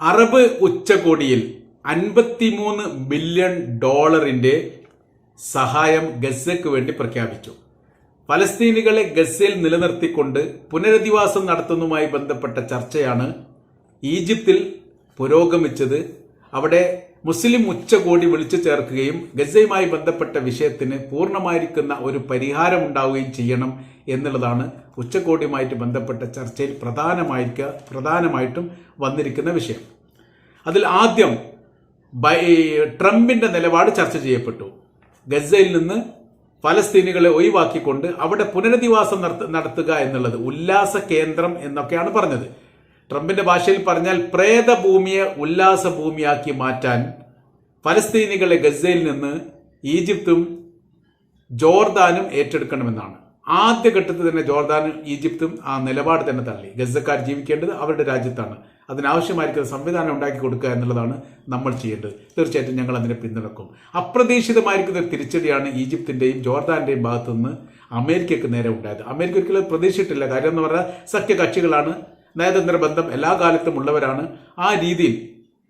Arab ഉച്ചകോടിയിൽ അൻപത്തിമൂന്ന് billion ഡോളറിന്റെ സഹായം ഗസയ്ക്ക് വേണ്ടി പ്രഖ്യാപിച്ചു. പലസ്തീനികളെ ഗസയിൽ നിലനിർത്തിക്കൊണ്ട് പുനരധിവാസം നടത്തുന്നതുമായി ബന്ധപ്പെട്ട ചർച്ചയാണ് ഈജിപ്തിൽ പുരോഗമിച്ചത്. അവിടെ മുസ്ലിം ഉച്ചകോടി വിളിച്ചു ചേർക്കുകയും ഗസയുമായി ബന്ധപ്പെട്ട വിഷയത്തിന് പൂർണമായിരിക്കുന്ന ഒരു പരിഹാരം ഉണ്ടാവുകയും ചെയ്യണം എന്നുള്ളതാണ് ഉച്ചകോടിയുമായിട്ട് ബന്ധപ്പെട്ട ചർച്ചയിൽ പ്രധാനമായിരിക്കുക പ്രധാനമായിട്ടും വന്നിരിക്കുന്ന വിഷയം. അതിൽ ആദ്യം ട്രംപിന്റെ നിലപാട് ചർച്ച ചെയ്യപ്പെട്ടു. ഗസയിൽ നിന്ന് ഫലസ്തീനികളെ ഒഴിവാക്കിക്കൊണ്ട് അവിടെ പുനരധിവാസം നടത്ത- നടത്തുക എന്നുള്ളത് ഉല്ലാസ കേന്ദ്രം എന്നൊക്കെയാണ് പറഞ്ഞത്. ട്രംപിന്റെ ഭാഷയിൽ പറഞ്ഞാൽ പ്രേതഭൂമിയെ ഉല്ലാസ ഭൂമിയാക്കി മാറ്റാൻ ഫലസ്തീനികളെ ഗസയിൽ നിന്ന് ഈജിപ്തും ജോർദാനും ഏറ്റെടുക്കണമെന്നാണ്. ആദ്യഘട്ടത്തിൽ തന്നെ ജോർദാനും ഈജിപ്തും ആ നിലപാട് തന്നെ തള്ളി. ഗസക്കാർ ജീവിക്കേണ്ടത് അവരുടെ രാജ്യത്താണ്. അതിനാവശ്യമായിരിക്കുന്ന സംവിധാനം ഉണ്ടാക്കി കൊടുക്കുക എന്നുള്ളതാണ് നമ്മൾ ചെയ്യേണ്ടത്. തീർച്ചയായിട്ടും ഞങ്ങൾ അതിനെ പിന്തുണക്കും. അപ്രതീക്ഷിതമായിരിക്കുന്ന ഒരു തിരിച്ചടിയാണ് ഈജിപ്തിന്റെയും ജോർദാന്റെയും ഭാഗത്തുനിന്ന് അമേരിക്കയ്ക്ക് നേരെ ഉണ്ടായത്. അമേരിക്ക ഒരിക്കലും പ്രതീക്ഷിച്ചിട്ടില്ല. കാര്യം എന്ന് പറഞ്ഞാൽ സഖ്യകക്ഷികളാണ് നയതന്ത്ര ബന്ധം എല്ലാ കാലത്തും ഉള്ളവരാണ്. ആ രീതിയിൽ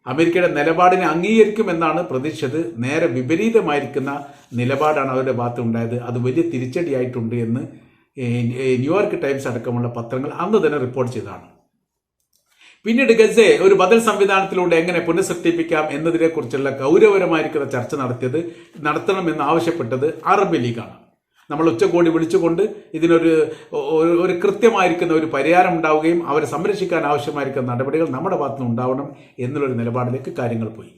അമേരിക്കയുടെ നിലപാടിനെ അംഗീകരിക്കുമെന്നാണ് പ്രതീക്ഷിച്ചത്. നേരെ വിപരീതമായിരിക്കുന്ന നിലപാടാണ് അവരുടെ ഭാഗത്ത് ഉണ്ടായത് അത് വലിയ തിരിച്ചടിയായിട്ടുണ്ട് എന്ന് ന്യൂയോർക്ക് ടൈംസ് അടക്കമുള്ള പത്രങ്ങൾ അന്ന് തന്നെ റിപ്പോർട്ട് ചെയ്തതാണ്. പിന്നീട് ഗസയെ ഒരു ബദൽ സംവിധാനത്തിലൂടെ എങ്ങനെ പുനഃസൃഷ്ടിപ്പിക്കാം എന്നതിനെക്കുറിച്ചുള്ള ഗൗരവപരമായിരിക്കുന്ന ചർച്ച നടത്തിയത് നടത്തണമെന്ന് ആവശ്യപ്പെട്ടത് അറബ് ലീഗാണ്. നമ്മൾ ഉച്ചകോടി വിളിച്ചുകൊണ്ട് ഇതിനൊരു ഒരു- കൃത്യമായിരിക്കുന്ന ഒരു പരിഹാരം ഉണ്ടാവുകയും അവരെ സംരക്ഷിക്കാൻ ആവശ്യമായിരിക്കുന്ന നടപടികൾ നമ്മുടെ ഭാഗത്തുനിന്ന് ഉണ്ടാവണം എന്നുള്ളൊരു നിലപാടിലേക്ക് കാര്യങ്ങൾ പോയി.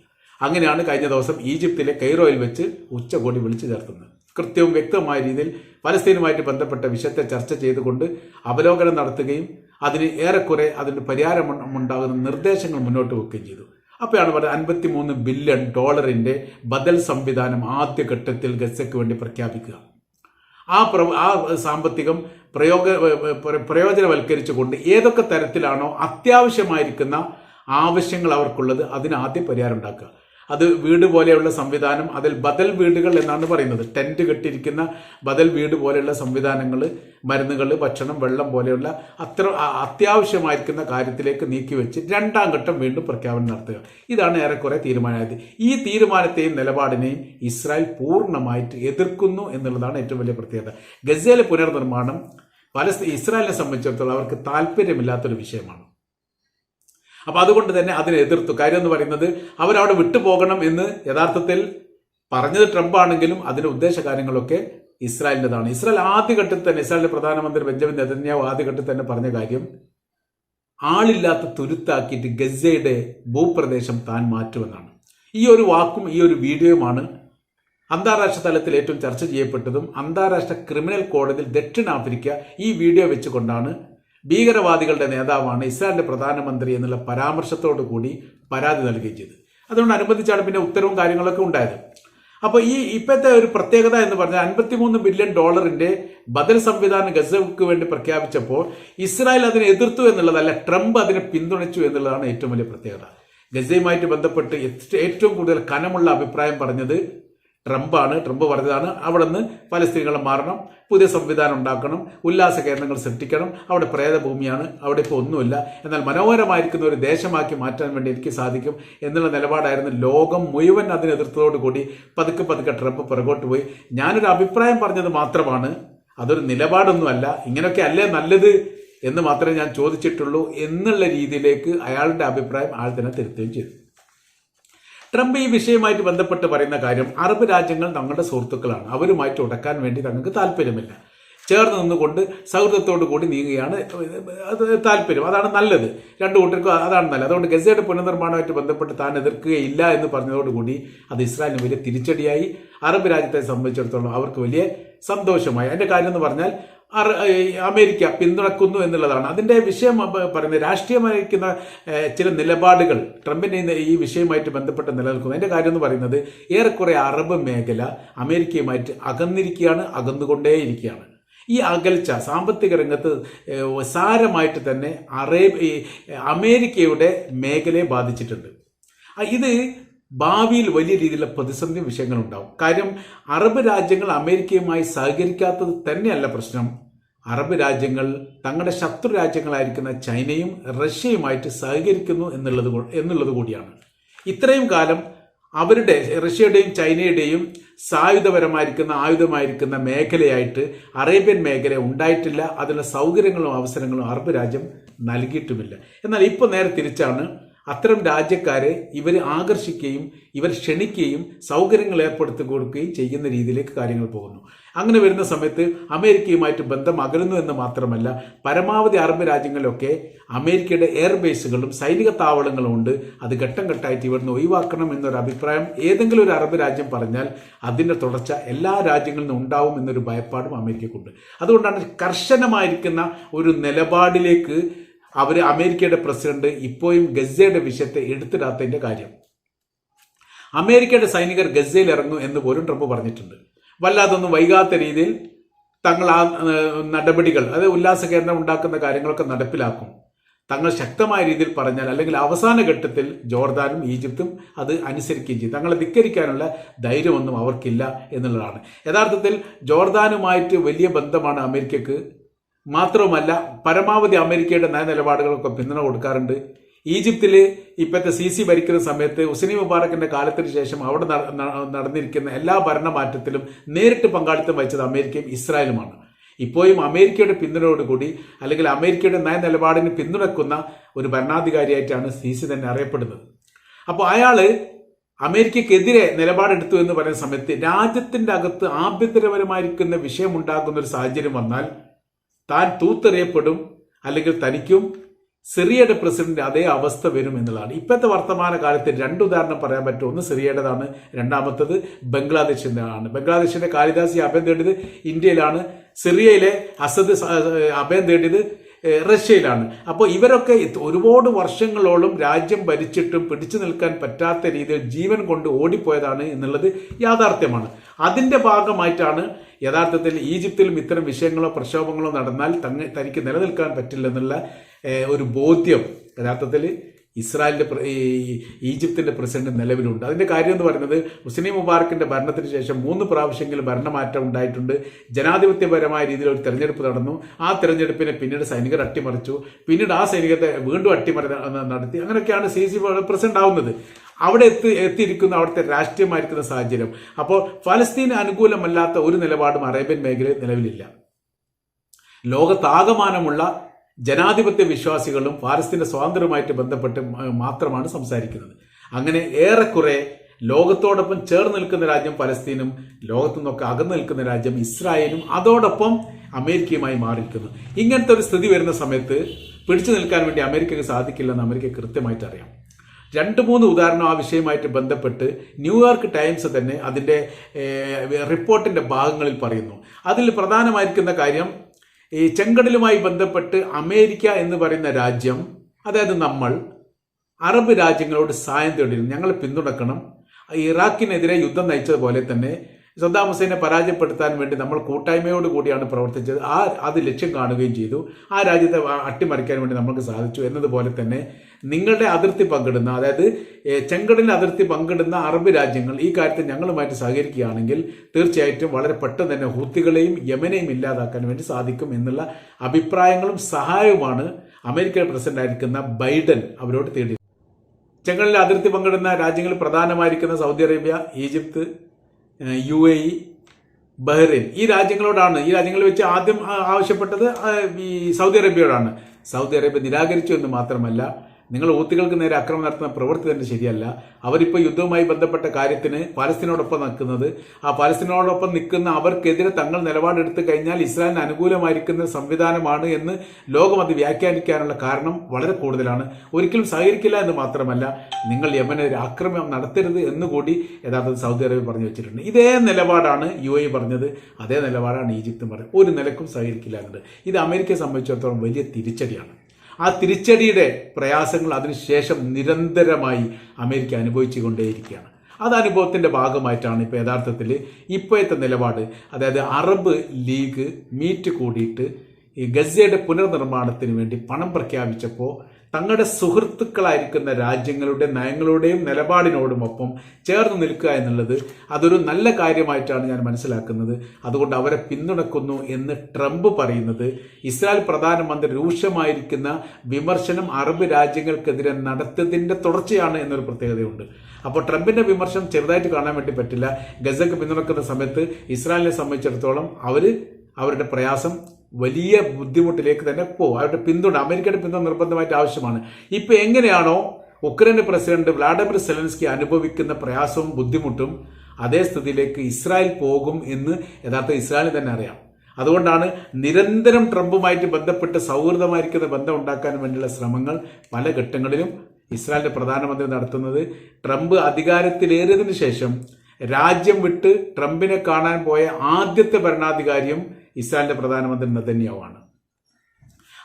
അങ്ങനെയാണ് കഴിഞ്ഞ ദിവസം ഈജിപ്തിലെ കൈറോയിൽ വെച്ച് ഉച്ചകോടി വിളിച്ചു ചേർത്തുന്നത്. കൃത്യവും വ്യക്തവുമായ രീതിയിൽ പലസ്തീനുമായിട്ട് ബന്ധപ്പെട്ട വിഷയത്തെ ചർച്ച ചെയ്തുകൊണ്ട് അവലോകനം നടത്തുകയും അതിന് ഏറെക്കുറെ അതിന് പരിഹാരം ഉണ്ടാകുന്ന നിർദ്ദേശങ്ങൾ മുന്നോട്ട് വെക്കുകയും ചെയ്തു. അപ്പോഴാണ് പറയുന്നത് അൻപത്തിമൂന്ന് ബില്യൺ ഡോളറിന്റെ ബദൽ സംവിധാനം ആദ്യഘട്ടത്തിൽ ഗസയ്ക്ക് വേണ്ടി പ്രഖ്യാപിക്കുക. ആ പ്ര ആ സാമ്പത്തികം പ്രയോഗ പ്രയോജനവൽക്കരിച്ചു പ്രയോജനവൽക്കരിച്ചുകൊണ്ട് ഏതൊക്കെ തരത്തിലാണോ അത്യാവശ്യമായിരിക്കുന്ന ആവശ്യങ്ങൾ അവർക്കുള്ളത് അതിന് പരിഹാരം ഉണ്ടാക്കുക. അത് വീട് പോലെയുള്ള സംവിധാനം അതിൽ ബദൽ വീടുകൾ എന്നാണ് പറയുന്നത്. ടെന്റ് കെട്ടിയിരിക്കുന്ന ബദൽ വീട് പോലെയുള്ള സംവിധാനങ്ങൾ മരുന്നുകൾ ഭക്ഷണം വെള്ളം പോലെയുള്ള അത്ര അത്യാവശ്യമായിരിക്കുന്ന കാര്യത്തിലേക്ക് നീക്കിവെച്ച് രണ്ടാം ഘട്ടം വീണ്ടും പ്രഖ്യാപനം നടത്തുക. ഇതാണ് ഏറെക്കുറെ തീരുമാനമായത്. ഈ തീരുമാനത്തെയും നിലപാടിനെയും ഇസ്രായേൽ പൂർണമായിട്ട് എതിർക്കുന്നു എന്നുള്ളതാണ് ഏറ്റവും വലിയ പ്രത്യേകത. ഗസയിലെ പുനർനിർമ്മാണം പലസ്തീൻ ഇസ്രായേലിനെ സംബന്ധിച്ചിടത്തോളം അവർക്ക് താല്പര്യമില്ലാത്തൊരു വിഷയമാണ്. അപ്പൊ അതുകൊണ്ട് തന്നെ അതിനെ എതിർത്തു. കാര്യം എന്ന് പറയുന്നത് അവരവിടെ വിട്ടുപോകണം എന്ന് യഥാർത്ഥത്തിൽ പറഞ്ഞത് ട്രംപ് ആണെങ്കിലും അതിന്റെ ഉദ്ദേശ കാര്യങ്ങളൊക്കെ ഇസ്രായേലിന്റെതാണ്. ഇസ്രായേൽ ആദ്യഘട്ടത്തിൽ തന്നെ ഇസ്രായേലിന്റെ പ്രധാനമന്ത്രി ബെഞ്ചമിൻ നെതന്യാവ് ആദ്യഘട്ടത്തിൽ തന്നെ പറഞ്ഞ കാര്യം ആളില്ലാത്ത തുരുത്താക്കിയിട്ട് ഗസയുടെ ഭൂപ്രദേശം താൻ മാറ്റുമെന്നാണ്. ഈ ഒരു വാക്കും ഈ ഒരു വീഡിയോയുമാണ് അന്താരാഷ്ട്ര തലത്തിൽ ഏറ്റവും ചർച്ച ചെയ്യപ്പെട്ടതും അന്താരാഷ്ട്ര ക്രിമിനൽ കോടതിയിൽ ദക്ഷിണാഫ്രിക്ക ഈ വീഡിയോ വെച്ചുകൊണ്ടാണ് ഭീകരവാദികളുടെ നേതാവാണ് ഇസ്രായേലിന്റെ പ്രധാനമന്ത്രി എന്നുള്ള പരാമർശത്തോടു കൂടി പരാതി നൽകുകയും ചെയ്തു. അതുകൊണ്ട് അനുബന്ധിച്ചാണ് പിന്നെ ഉത്തരവും കാര്യങ്ങളൊക്കെ ഉണ്ടായത്. അപ്പോൾ ഈ ഇപ്പോഴത്തെ ഒരു പ്രത്യേകത എന്ന് പറഞ്ഞാൽ അൻപത്തിമൂന്ന് ബില്യൺ ഡോളറിന്റെ ബദൽ സംവിധാനം ഗസക്ക് വേണ്ടി പ്രഖ്യാപിച്ചപ്പോൾ ഇസ്രായേൽ അതിനെ എതിർത്തു എന്നുള്ളതല്ല ട്രംപ് അതിനെ പിന്തുണച്ചു എന്നുള്ളതാണ് ഏറ്റവും വലിയ പ്രത്യേകത. ഗസയുമായിട്ട് ബന്ധപ്പെട്ട് ഏറ്റവും കൂടുതൽ കനമുള്ള അഭിപ്രായം പറഞ്ഞത് ട്രംപാണ് ട്രംപ് പറഞ്ഞതാണ് അവിടെ നിന്ന് പലസ്തീനുകളെ മാറണം പുതിയ സംവിധാനം ഉണ്ടാക്കണം ഉല്ലാസ കേന്ദ്രങ്ങൾ സൃഷ്ടിക്കണം അവിടെ പ്രേതഭൂമിയാണ് അവിടെ ഇപ്പോൾ ഒന്നുമില്ല. എന്നാൽ മനോഹരമായിരിക്കുന്ന ഒരു ദേശമാക്കി മാറ്റാൻ വേണ്ടി എനിക്ക് സാധിക്കും എന്നുള്ള നിലപാടായിരുന്നു ലോകം മുഴുവൻ അതിനെതിർത്തതോടു കൂടി പതുക്കെ പതുക്കെ ട്രംപ് പുറകോട്ട് പോയി. ഞാനൊരു അഭിപ്രായം പറഞ്ഞത് മാത്രമാണ്. അതൊരു നിലപാടൊന്നുമല്ല. ഇങ്ങനെയൊക്കെ അല്ലേ നല്ലത് എന്ന് മാത്രമേ ഞാൻ ചോദിച്ചിട്ടുള്ളൂ എന്നുള്ള രീതിയിലേക്ക് അയാളുടെ അഭിപ്രായം ആൾ തന്നെ തിരുത്തുകയും ചെയ്തു. ട്രംപ് ഈ വിഷയവുമായിട്ട് ബന്ധപ്പെട്ട് പറയുന്ന കാര്യം അറബ് രാജ്യങ്ങൾ തങ്ങളുടെ സുഹൃത്തുക്കളാണ്. അവരുമായിട്ട് ഉടക്കാൻ വേണ്ടി തങ്ങൾക്ക് താല്പര്യമില്ല. ചേർന്ന് നിന്നുകൊണ്ട് സൗഹൃദത്തോടു കൂടി നീങ്ങുകയാണ്. അത് താല്പര്യം. അതാണ് നല്ലത്. രണ്ടു കൂട്ടർക്കും അതാണ് നല്ലത്. അതുകൊണ്ട് ഗസയുടെ പുനർനിർമ്മാണമായിട്ട് ബന്ധപ്പെട്ട് താൻ എതിർക്കുകയില്ല എന്ന് പറഞ്ഞതോടുകൂടി അത് ഇസ്രായേലിന് വലിയ തിരിച്ചടിയായി. അറബ് രാജ്യത്തെ സംബന്ധിച്ചിടത്തോളം അവർക്ക് വലിയ സന്തോഷമായി. അതിന്റെ കാര്യം എന്ന് പറഞ്ഞാൽ അമേരിക്ക പിന്തുണക്കുന്നു എന്നുള്ളതാണ്. അതിന്റെ വിഷയം പറയുന്നത് രാഷ്ട്രീയമായിരിക്കുന്ന ചില നിലപാടുകൾ ട്രംപിന്റെ ഈ- വിഷയമായിട്ട് ബന്ധപ്പെട്ട് നിലനിൽക്കുന്നു. അതിന്റെ കാര്യം എന്ന് പറയുന്നത് ഏറെക്കുറെ അറബ് മേഖല അമേരിക്കയുമായിട്ട് അകന്നിരിക്കുകയാണ് അകന്നുകൊണ്ടേയിരിക്കുകയാണ്. ഈ അകൽച്ച സാമ്പത്തിക രംഗത്ത് സാരമായിട്ട് തന്നെ അറേബ്യ അമേരിക്കയുടെ മേഖലയെ ബാധിച്ചിട്ടുണ്ട്. ഇത് ഭാവിയിൽ വലിയ രീതിയിലുള്ള പ്രതിസന്ധി വിഷയങ്ങൾ ഉണ്ടാവും കാര്യം അറബ് രാജ്യങ്ങൾ അമേരിക്കയുമായി സഹകരിക്കാത്തത് തന്നെയല്ല പ്രശ്നം. അറബ് രാജ്യങ്ങൾ തങ്ങളുടെ ശത്രു രാജ്യങ്ങളായിരിക്കുന്ന ചൈനയും റഷ്യയുമായിട്ട് സഹകരിക്കുന്നു എന്നുള്ളത് എന്നുള്ളത് കൂടിയാണ്. ഇത്രയും കാലം അവരുടെ റഷ്യയുടെയും ചൈനയുടെയും സായുധപരമായിരിക്കുന്ന ആയുധമായിരിക്കുന്ന മേഖലയായിട്ട് അറേബ്യൻ മേഖല ഉണ്ടായിട്ടില്ല. അതിനുള്ള സൗകര്യങ്ങളും അവസരങ്ങളും അറബ് രാജ്യം നൽകിയിട്ടുമില്ല. എന്നാൽ ഇപ്പോൾ നേരെ തിരിച്ചാണ് അത്തരം രാജ്യക്കാരെ ഇവർ ആകർഷിക്കുകയും ഇവർ ക്ഷണിക്കുകയും സൗകര്യങ്ങൾ ഏർപ്പെടുത്തി കൊടുക്കുകയും ചെയ്യുന്ന രീതിയിലേക്ക് കാര്യങ്ങൾ പോകുന്നു. അങ്ങനെ വരുന്ന സമയത്ത് അമേരിക്കയുമായിട്ട് ബന്ധം അകലുന്നു എന്ന് മാത്രമല്ല പരമാവധി അറബ് രാജ്യങ്ങളിലൊക്കെ അമേരിക്കയുടെ എയർബേസുകളും സൈനിക താവളങ്ങളും ഉണ്ട്. അത് ഘട്ടം ഘട്ടമായിട്ട് ഇവിടുന്ന് ഒഴിവാക്കണം എന്നൊരു അഭിപ്രായം ഏതെങ്കിലും ഒരു അറബ് രാജ്യം പറഞ്ഞാൽ അതിന്റെ തുടർച്ച എല്ലാ രാജ്യങ്ങളിൽ നിന്നും ഉണ്ടാവും എന്നൊരു ഭയപ്പാടും അമേരിക്കക്കുണ്ട് അതുകൊണ്ടാണ് കർശനമായിരിക്കുന്ന ഒരു നിലപാടിലേക്ക് അവർ അമേരിക്കയുടെ പ്രസിഡന്റ് ഇപ്പോഴും ഗസയുടെ വിഷയത്തെ എടുത്തിടാത്തതിന്റെ കാര്യം. അമേരിക്കയുടെ സൈനികർ ഗസയിൽ ഇറങ്ങും എന്ന് പോലും ട്രംപ് പറഞ്ഞിട്ടുണ്ട്. വല്ലാതൊന്നും വൈകാത്ത രീതിയിൽ തങ്ങൾ ആ നടപടികൾ അതായത് ഉല്ലാസ കേന്ദ്രം ഉണ്ടാക്കുന്ന കാര്യങ്ങളൊക്കെ നടപ്പിലാക്കും. തങ്ങൾ ശക്തമായ രീതിയിൽ പറഞ്ഞാൽ അല്ലെങ്കിൽ അവസാന ഘട്ടത്തിൽ ജോർദാനും ഈജിപ്തും അത് അനുസരിക്കുകയും ചെയ്യും. തങ്ങളെ ധിക്കരിക്കാനുള്ള ധൈര്യമൊന്നും അവർക്കില്ല എന്നുള്ളതാണ്. യഥാർത്ഥത്തിൽ ജോർദാനുമായിട്ട് വലിയ ബന്ധമാണ് അമേരിക്കക്ക് മാത്രവുമല്ല പരമാവധി അമേരിക്കയുടെ നയനിലപാടുകൾക്കൊക്കെ പിന്തുണ കൊടുക്കാറുണ്ട്. ഈജിപ്തിൽ ഇപ്പോഴത്തെ സി സി ഭരിക്കുന്ന സമയത്ത് ഉസനി മുബാറക്കിന്റെ കാലത്തിന് ശേഷം അവിടെ നടന്നിരിക്കുന്ന എല്ലാ ഭരണമാറ്റത്തിലും നേരിട്ട് പങ്കാളിത്തം വഹിച്ചത് അമേരിക്കയും ഇസ്രായേലുമാണ്. ഇപ്പോഴും അമേരിക്കയുടെ പിന്തുണയോടുകൂടി അല്ലെങ്കിൽ അമേരിക്കയുടെ നയനിലപാടിന് പിന്തുണക്കുന്ന ഒരു ഭരണാധികാരിയായിട്ടാണ് സി സി തന്നെ അറിയപ്പെടുന്നത്. അപ്പോൾ അയാൾ അമേരിക്കക്കെതിരെ നിലപാടെടുത്തു എന്ന് പറയുന്ന സമയത്ത് രാജ്യത്തിന്റെ അകത്ത് ആഭ്യന്തരപരമായിരിക്കുന്ന വിഷയമുണ്ടാകുന്ന ഒരു സാഹചര്യം വന്നാൽ താൻ തൂത്തെറിയപ്പെടും അല്ലെങ്കിൽ തനിക്കും സിറിയയുടെ പ്രസിഡന്റ് അതേ അവസ്ഥ വരും എന്നുള്ളതാണ്. ഇപ്പോഴത്തെ വർത്തമാന കാലത്ത് രണ്ട് ഉദാഹരണം പറയാൻ പറ്റും. ഒന്ന് സിറിയയുടേതാണ് രണ്ടാമത്തത് ബംഗ്ലാദേശിന്റെതാണ് ബംഗ്ലാദേശിന്റെ കാളിദാസി അഭയം തേടിയത് ഇന്ത്യയിലാണ്. സിറിയയിലെ അസദ് അഭയം തേടിയത് റഷ്യയിലാണ്. അപ്പോൾ ഇവരൊക്കെ ഒരുപാട് വർഷങ്ങളോളം രാജ്യം ഭരിച്ചിട്ടും പിടിച്ചു നിൽക്കാൻ പറ്റാത്ത രീതിയിൽ ജീവൻ കൊണ്ട് ഓടിപ്പോയതാണ് എന്നുള്ളത് യാഥാർത്ഥ്യമാണ്. അതിന്റെ ഭാഗമായിട്ടാണ് യഥാർത്ഥത്തിൽ ഈജിപ്തിലും ഇത്തരം വിഷയങ്ങളോ പ്രക്ഷോഭങ്ങളോ നടന്നാൽ തങ്ങ തനിക്ക് നിലനിൽക്കാൻ പറ്റില്ലെന്നുള്ള ഒരു ബോധ്യം യഥാർത്ഥത്തിൽ ഇസ്രായേലിന്റെ ഈജിപ്തിന്റെ പ്രസിഡന്റ് നിലവിലുണ്ട്. അതിന്റെ കാര്യം എന്ന് പറയുന്നത് മുസ്ലിം മുബാറക്കിന്റെ ഭരണത്തിന് ശേഷം മൂന്ന് പ്രാവശ്യമെങ്കിലും ഭരണമാറ്റം ഉണ്ടായിട്ടുണ്ട്. ജനാധിപത്യപരമായ രീതിയിൽ ഒരു തെരഞ്ഞെടുപ്പ് നടന്നു. ആ തെരഞ്ഞെടുപ്പിനെ പിന്നീട് സൈനികർ അട്ടിമറിച്ചു. പിന്നീട് ആ സൈനികത്തെ വീണ്ടും അട്ടിമറി നടത്തി. അങ്ങനെയൊക്കെയാണ് സി സി പ്രസിഡന്റ് ആവുന്നത്. അവിടെ എത്തി എത്തിയിരിക്കുന്ന അവിടുത്തെ രാഷ്ട്രീയമായിരിക്കുന്ന സാഹചര്യം. അപ്പോൾ ഫലസ്തീന് അനുകൂലമല്ലാത്ത ഒരു നിലപാടും അറേബ്യൻ മേഖലയിൽ നിലവിലില്ല. ലോകത്താകമാനമുള്ള ജനാധിപത്യ വിശ്വാസികളും പാലസ്തീന്റെ സ്വാതന്ത്ര്യവുമായിട്ട് ബന്ധപ്പെട്ട് മാത്രമാണ് സംസാരിക്കുന്നത്. അങ്ങനെ ഏറെക്കുറെ ലോകത്തോടൊപ്പം ചേർന്ന് നിൽക്കുന്ന രാജ്യം പലസ്തീനും ലോകത്തു നിന്നൊക്കെ അകന്നു നിൽക്കുന്ന രാജ്യം ഇസ്രായേലും അതോടൊപ്പം അമേരിക്കയുമായി മാറിയിരിക്കുന്നു. ഇങ്ങനത്തെ ഒരു സ്ഥിതി വരുന്ന സമയത്ത് പിടിച്ചു നിൽക്കാൻ വേണ്ടി അമേരിക്കക്ക് സാധിക്കില്ലെന്ന് അമേരിക്ക കൃത്യമായിട്ട് അറിയാം. രണ്ട് മൂന്ന് ഉദാഹരണം ആ വിഷയമായിട്ട് ബന്ധപ്പെട്ട് ന്യൂയോർക്ക് ടൈംസ് തന്നെ അതിന്റെ റിപ്പോർട്ടിന്റെ ഭാഗങ്ങളിൽ പറയുന്നു. അതിൽ പ്രധാനമായിരിക്കുന്ന കാര്യം ഈ ചെങ്കടലുമായി ബന്ധപ്പെട്ട് അമേരിക്ക എന്ന് പറയുന്ന രാജ്യം അതായത് നമ്മൾ അറബ് രാജ്യങ്ങളോട് സഹായം തേടിയിരുന്നു. ഞങ്ങൾ പിന്തുണക്കണം. ഇറാഖിനെതിരെ യുദ്ധം നയിച്ചതുപോലെ തന്നെ സദ്ദാം ഹുസൈനെ പരാജയപ്പെടുത്താൻ വേണ്ടി നമ്മൾ കൂട്ടായ്മയോട് കൂടിയാണ് പ്രവർത്തിച്ചത്. ആ അത് ലക്ഷ്യം കാണുകയും ചെയ്തു. ആ രാജ്യത്തെ അട്ടിമറിക്കാൻ വേണ്ടി നമ്മൾക്ക് സാധിച്ചു. എന്നതുപോലെ തന്നെ നിങ്ങളുടെ അതിർത്തി പങ്കിടുന്ന അതായത് ചെങ്കടലിൽ അതിർത്തി പങ്കിടുന്ന അറബ് രാജ്യങ്ങൾ ഈ കാര്യത്തിൽ ഞങ്ങളുമായിട്ട് സഹകരിക്കുകയാണെങ്കിൽ തീർച്ചയായിട്ടും വളരെ പെട്ടെന്ന് തന്നെ ഹൂത്തികളെയും യമനെയും ഇല്ലാതാക്കാൻ വേണ്ടി സാധിക്കും എന്നുള്ള അഭിപ്രായങ്ങളും സഹായവുമാണ് അമേരിക്കൻ പ്രസിഡന്റ് ആയിരിക്കുന്ന ബൈഡൻ അവരോട് തേടി. ചെങ്കടലിൽ അതിർത്തി പങ്കിടുന്ന രാജ്യങ്ങളിൽ പ്രധാനമായിരിക്കുന്ന Saudi Arabia Egypt U A E Bahrain ഈ രാജ്യങ്ങളോടാണ് ഈ രാജ്യങ്ങളിൽ വെച്ച് ആദ്യം ആവശ്യപ്പെട്ടത് ഈ സൗദി അറേബ്യയോടാണ്. സൗദി അറേബ്യ നിരാകരിച്ചു എന്ന് മാത്രമല്ല നിങ്ങൾ ഊത്തികൾക്ക് നേരെ അക്രമം നടത്തുന്ന പ്രവൃത്തി തന്നെ ശരിയല്ല. അവരിപ്പോൾ യുദ്ധവുമായി ബന്ധപ്പെട്ട കാര്യത്തിന് പാലസ്തീനോടൊപ്പം നിൽക്കുന്നത്. ആ പാലസ്തീനോടൊപ്പം നിൽക്കുന്ന അവർക്കെതിരെ തങ്ങൾ നിലപാടെടുത്തു കഴിഞ്ഞാൽ ഇസ്രായേലിന് അനുകൂലമായിരിക്കുന്ന സംവിധാനമാണ് എന്ന് ലോകം അത് വ്യാഖ്യാനിക്കാനുള്ള കാരണം വളരെ കൂടുതലാണ്. ഒരിക്കലും സഹകരിക്കില്ല എന്ന് മാത്രമല്ല നിങ്ങൾ യമനെതിരെ ആക്രമണം നടത്തരുത് എന്നുകൂടി യഥാർത്ഥത്തിൽ സൗദി അറേബ്യ പറഞ്ഞു വെച്ചിട്ടുണ്ട്. ഇതേ നിലപാടാണ് യു എ പറഞ്ഞത്. അതേ നിലപാടാണ് ഈജിപ്തും പറഞ്ഞത്. ഒരു നിലക്കും സഹകരിക്കില്ല എന്നത് ഇത് അമേരിക്കയെ സംബന്ധിച്ചിടത്തോളം വലിയ തിരിച്ചടിയാണ്. ആ തിരിച്ചടിയുടെ പ്രയാസങ്ങൾ അതിനുശേഷം നിരന്തരമായി അമേരിക്ക അനുഭവിച്ചു കൊണ്ടേയിരിക്കുകയാണ് അത് അനുഭവത്തിന്റെ ഭാഗമായിട്ടാണ് ഇപ്പോൾ യഥാർത്ഥത്തിൽ ഇപ്പോഴത്തെ നിലപാട്. അതായത് അറബ് ലീഗ് മീറ്റ് കൂടിയിട്ട് ഈ ഗസയുടെ പുനർനിർമ്മാണത്തിന് വേണ്ടി പണം പ്രഖ്യാപിച്ചപ്പോൾ തങ്ങളുടെ സുഹൃത്തുക്കളായിരിക്കുന്ന രാജ്യങ്ങളുടെ നയങ്ങളുടെയും നിലപാടിനോടുമൊപ്പം ചേർന്ന് നിൽക്കുക എന്നുള്ളത് അതൊരു നല്ല കാര്യമായിട്ടാണ് ഞാൻ മനസ്സിലാക്കുന്നത്. അതുകൊണ്ട് അവരെ പിന്തുണക്കുന്നു എന്ന് ട്രംപ് പറയുന്നത്. ഇസ്രായേൽ പ്രധാനമന്ത്രി രൂക്ഷമായിരിക്കുന്ന വിമർശനം അറബ് രാജ്യങ്ങൾക്കെതിരെ നടത്തിയതിന്റെ തുടർച്ചയാണ് എന്നൊരു പ്രത്യേകതയുണ്ട്. അപ്പോൾ ട്രംപിന്റെ വിമർശനം ചെറുതായിട്ട് കാണാൻ വേണ്ടി പറ്റില്ല. ഗസക്ക് പിന്തുണക്കുന്ന സമയത്ത് ഇസ്രായേലിനെ സംബന്ധിച്ചിടത്തോളം അവർ അവരുടെ പ്രയാസം വലിയ ബുദ്ധിമുട്ടിലേക്ക് തന്നെ പോകും. അവരുടെ പിന്തുണ അമേരിക്കയുടെ പിന്തുണ നിർബന്ധമായിട്ട് ആവശ്യമാണ്. ഇപ്പൊ എങ്ങനെയാണോ ഉക്രൈൻ പ്രസിഡന്റ് വ്ളാഡിമിർ സെലൻസ്കി അനുഭവിക്കുന്ന പ്രയാസവും ബുദ്ധിമുട്ടും അതേ സ്ഥിതിയിലേക്ക് ഇസ്രായേൽ പോകും എന്ന് യഥാർത്ഥ ഇസ്രായേലിന് തന്നെ അറിയാം. അതുകൊണ്ടാണ് നിരന്തരം ട്രംപുമായിട്ട് ബന്ധപ്പെട്ട് സൗഹൃദമായിരിക്കുന്ന ബന്ധം ഉണ്ടാക്കാൻ വേണ്ടിയുള്ള ശ്രമങ്ങൾ പല ഘട്ടങ്ങളിലും ഇസ്രായേലിന്റെ പ്രധാനമന്ത്രി നടത്തുന്നത്. ട്രംപ് അധികാരത്തിലേറിയതിനു ശേഷം രാജ്യം വിട്ട് ട്രംപിനെ കാണാൻ പോയ ആദ്യത്തെ ഭരണാധികാരിയും ഇസ്രായേലിന്റെ പ്രധാനമന്ത്രി നെതന്യാവാണ്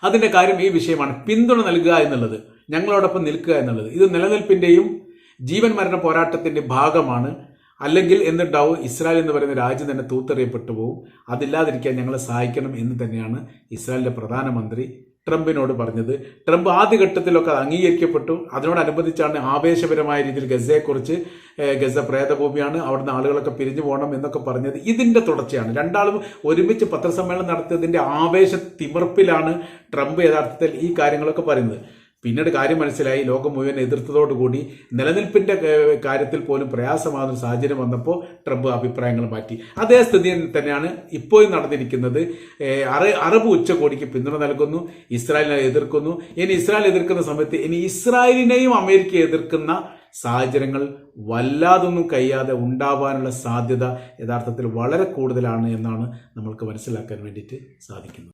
അതിന്റെ കാര്യം ഈ വിഷയമാണ് പിന്തുണ നൽകുക എന്നുള്ളത് ഞങ്ങളോടൊപ്പം നിൽക്കുക എന്നുള്ളത്. ഇത് നിലനിൽപ്പിന്റെയും ജീവൻ മരണ പോരാട്ടത്തിന്റെ ഭാഗമാണ്. അല്ലെങ്കിൽ എന്നിട്ടാവും ഇസ്രായേൽ എന്ന് പറയുന്ന രാജ്യം തന്നെ തൂത്തെറിയപ്പെട്ടു പോവും. അതില്ലാതിരിക്കാൻ ഞങ്ങളെ സഹായിക്കണം എന്ന് തന്നെയാണ് ഇസ്രായേലിന്റെ പ്രധാനമന്ത്രി ട്രംപിനോട് പറഞ്ഞത്. ട്രംപ് ആദ്യഘട്ടത്തിലൊക്കെ അംഗീകരിക്കപ്പെട്ടു. അതിനോടനുബന്ധിച്ചാണ് ആവേശപരമായ രീതിയിൽ ഗസയെക്കുറിച്ച് ഗസ പ്രേതഭൂമിയാണ് അവിടുന്ന് ആളുകളൊക്കെ പിരിഞ്ഞു പോകണം എന്നൊക്കെ പറഞ്ഞത്. ഇതിന്റെ തുടർച്ചയാണ്. രണ്ടാളും ഒരുമിച്ച് പത്രസമ്മേളനം നടത്തിയതിന്റെ ആവേശ തിമർപ്പിലാണ് ട്രംപ് യഥാർത്ഥത്തിൽ ഈ കാര്യങ്ങളൊക്കെ പറയുന്നത്. പിന്നീട് കാര്യം മനസ്സിലായി. ലോകം മുഴുവൻ എതിർത്തതോടുകൂടി നിലനിൽപ്പിന്റെ കാര്യത്തിൽ പോലും പ്രയാസമാകുന്ന സാഹചര്യം വന്നപ്പോൾ ട്രംപ് അഭിപ്രായങ്ങൾ മാറ്റി. അതേ സ്ഥിതി തന്നെയാണ് ഇപ്പോഴും നടന്നിരിക്കുന്നത്. അറബ് ഉച്ചകോടിക്ക് പിന്തുണ നൽകുന്നു. ഇസ്രായേലിനെ എതിർക്കുന്നു. ഇനി ഇസ്രായേൽ എതിർക്കുന്ന സമയത്ത് ഇനി ഇസ്രായേലിനെയും അമേരിക്ക എതിർക്കുന്ന സാഹചര്യങ്ങൾ വല്ലാതൊന്നും കഴിയാതെ ഉണ്ടാവാനുള്ള സാധ്യത യഥാർത്ഥത്തിൽ വളരെ കൂടുതലാണ് എന്നാണ് നമ്മൾക്ക് മനസ്സിലാക്കാൻ വേണ്ടിയിട്ട് സാധിക്കുന്നത്.